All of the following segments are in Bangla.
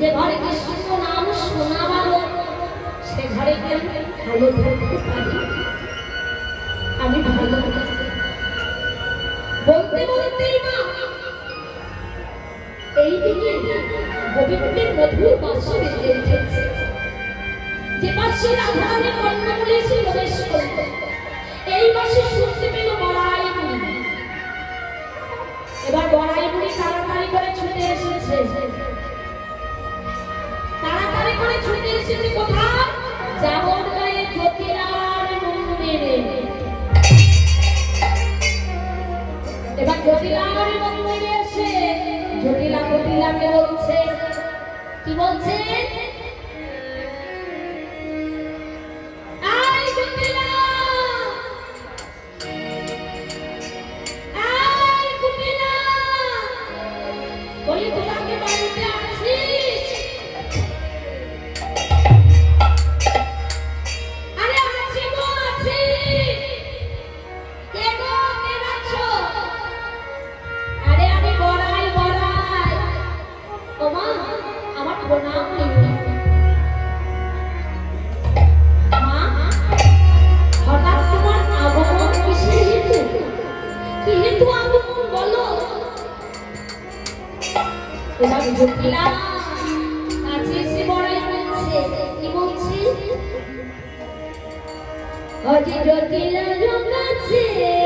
যে ঘরে কৃষ্ণ নাম শোনা ভালো সে ঘরে ভালো থাকতে পারি? আমি ভালো বলতে বলতেই মা এই দিকে গোবিন্দের মধুর বাসে বেজে উঠেছে। যে পাশে রাধারানী কর্ণমূলে এসে প্রবেশ করল, এই পাশে শুনতে পেল জটিলা জটিলাকে বলছে। কি বলছে? এবার জটিলা কাছে। এসে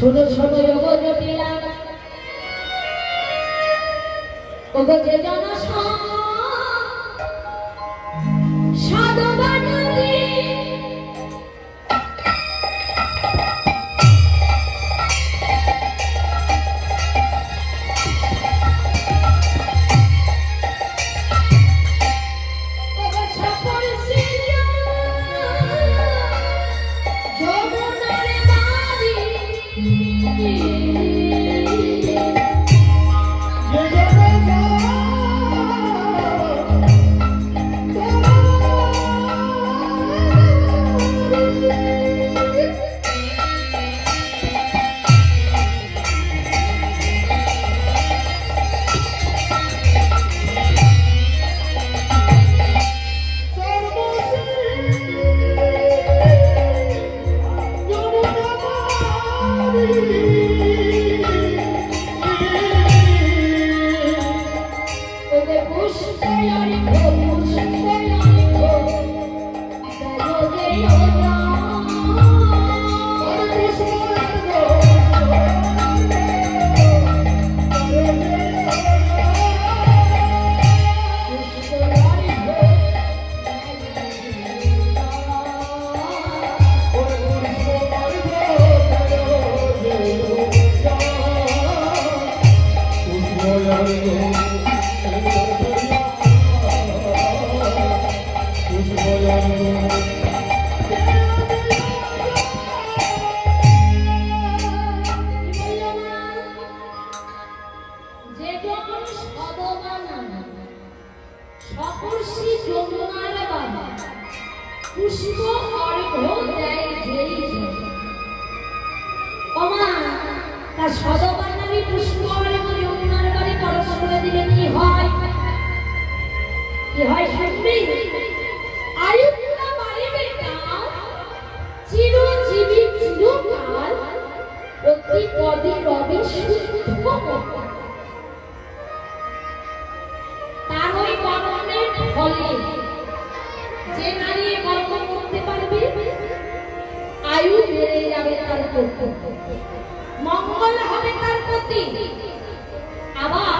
শোনো শোনো যোগ জটিলা ওগো যে জন সকর্ষি যমুনার বাবা পুষ্প দিলে কি হয়? কি হয় শুনবি? তার ফলে যে নারী কর্ম করতে পারবে, আয়ু বেড়ে যাবে তার প্রতি। মঙ্গল হবে তার প্রতি। আবার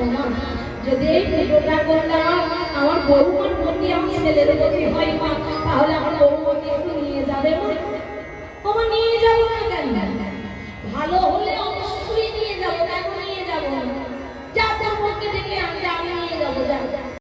ওমা, যদি এই পুজোটা করলাম আমার বউমার প্রতি আমার ছেলের প্রতি হয় মা তাহলে আমার বউমাকে একটু নিয়ে যাবে মা ওমা নিয়ে যাব না কেন? ভালো হলে অবশ্যই নিয়ে যাব কেন নিয়ে যাব যা যা পক্ষে ডেকে আনতে আমি নিয়ে যাব যা।